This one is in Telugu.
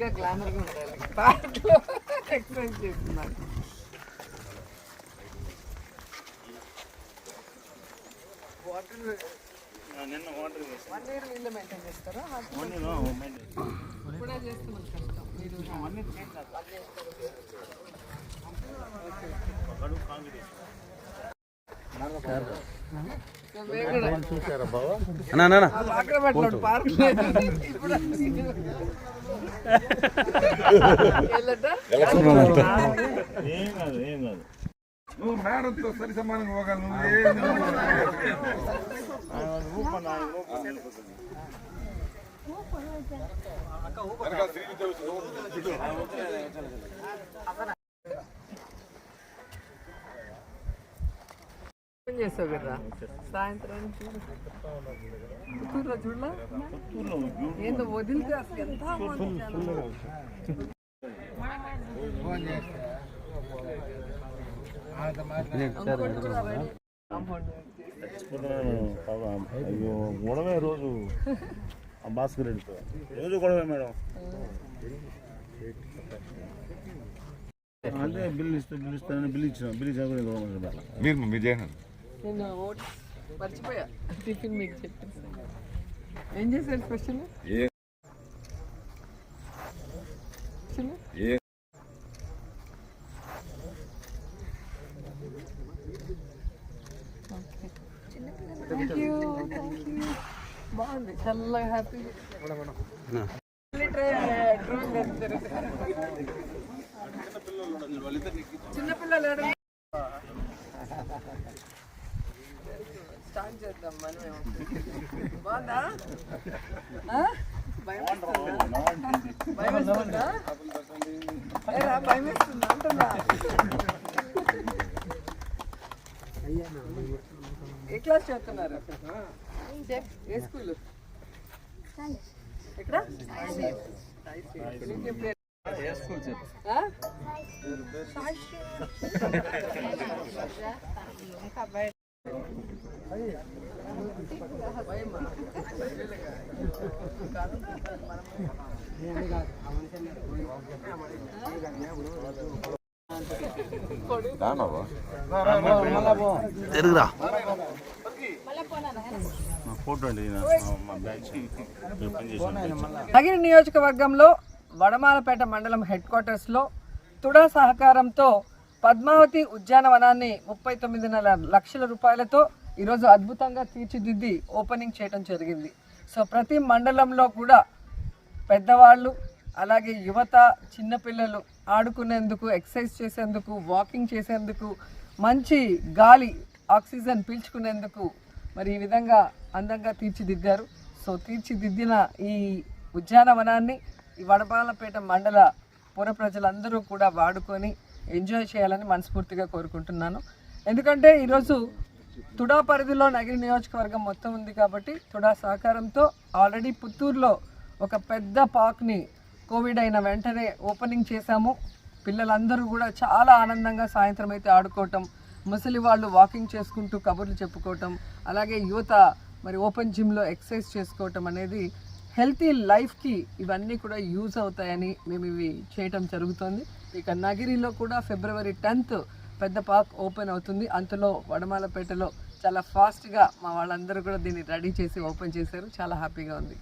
గా గ్లామర్గా ఉండాలి. పాటలో ఎక్సర్సైజ్ చేస్తున్నారు. వాటర్ నిన్న వాటర్ వన్ ఇయర్ వీళ్ళు మెయింటైన్ చేస్తారా? మొన్న ఇప్పుడే చేస్తున్నాం కష్టం. మీరు కడుపు కాంగ్రెస్ అక్కడ నువ్వు మేడంతో సరి సమానంగా ఏం చేస్తావు కదా? పుత్తూరులో చూడలా? ఏందో వదిలితే అసలు ఎంత గొడవే రోజు భాస్కర్ రెడ్డితో రోజు గొడవే మేడం అంటే బిల్లు ఇస్తే బిల్లు ఇస్తానని బిల్లు ఇచ్చిన బిల్లు ఇచ్చా కూడా గొడవ పెట్టాలి. మీరు మీరు చేయండి నేను ఓట్స్ మర్చిపోయా. టిఫిన్ మీకు చెప్పేసి. ఏం చేశారు స్పెషల్? బాగుంది. చల్లగా హ్యాపీ. చిన్నపిల్లలు స్టార్ట్ చేద్దాం మనమే బాగుందా? భయం వేస్తుందా? భయం వేస్తుందా? అంటున్నా ఏ క్లాస్ చదువుతున్నారు ఏ స్కూల్ ఎక్కడ పేరు? ఆ? భయమా? నగిరి నియోజకవర్గంలో వడమాలపేట మండలం హెడ్ క్వార్టర్స్లో తుడా సహకారంతో పద్మావతి ఉద్యానవనాన్ని ముప్పై తొమ్మిదిన్నర లక్షల రూపాయలతో ఈరోజు అద్భుతంగా తీర్చిదిద్ది ఓపెనింగ్ చేయడం జరిగింది. సో ప్రతి మండలంలో కూడా పెద్దవాళ్ళు అలాగే యువత చిన్నపిల్లలు ఆడుకునేందుకు ఎక్సర్సైజ్ చేసేందుకు వాకింగ్ చేసేందుకు మంచి గాలి ఆక్సిజన్ పీల్చుకునేందుకు మరి ఈ విధంగా అందంగా తీర్చిదిద్దారు. సో తీర్చిదిద్దిన ఈ ఉద్యానవనాన్ని ఈ వడపాలపేట మండల పుర ప్రజలందరూ కూడా వాడుకొని ఎంజాయ్ చేయాలని మనస్ఫూర్తిగా కోరుకుంటున్నాను. ఎందుకంటే ఈరోజు తుడా పరిధిలో నగిరి నియోజకవర్గం మొత్తం ఉంది కాబట్టి తుడా సహకారంతో ఆల్రెడీ పుత్తూరులో ఒక పెద్ద పార్క్ని కోవిడ్ అయిన వెంటనే ఓపెనింగ్ చేశాము. పిల్లలందరూ కూడా చాలా ఆనందంగా సాయంత్రం అయితే ఆడుకోవటం ముసలి వాళ్ళు వాకింగ్ చేసుకుంటూ కబుర్లు చెప్పుకోవటం అలాగే యువత మరి ఓపెన్ జిమ్లో ఎక్సర్సైజ్ చేసుకోవటం అనేది హెల్తీ లైఫ్కి ఇవన్నీ కూడా యూజ్ అవుతాయని మేము ఇవి చేయటం జరుగుతుంది. ఇక నగిరిలో కూడా ఫిబ్రవరి టెన్త్ పెద్ద పార్క్ ఓపెన్ అవుతుంది. అంతలో వడమాలపేటలో చాలా ఫాస్ట్గా మా వాళ్ళందరూ కూడా దీన్ని రెడీ చేసి ఓపెన్ చేశారు. చాలా హ్యాపీగా ఉంది.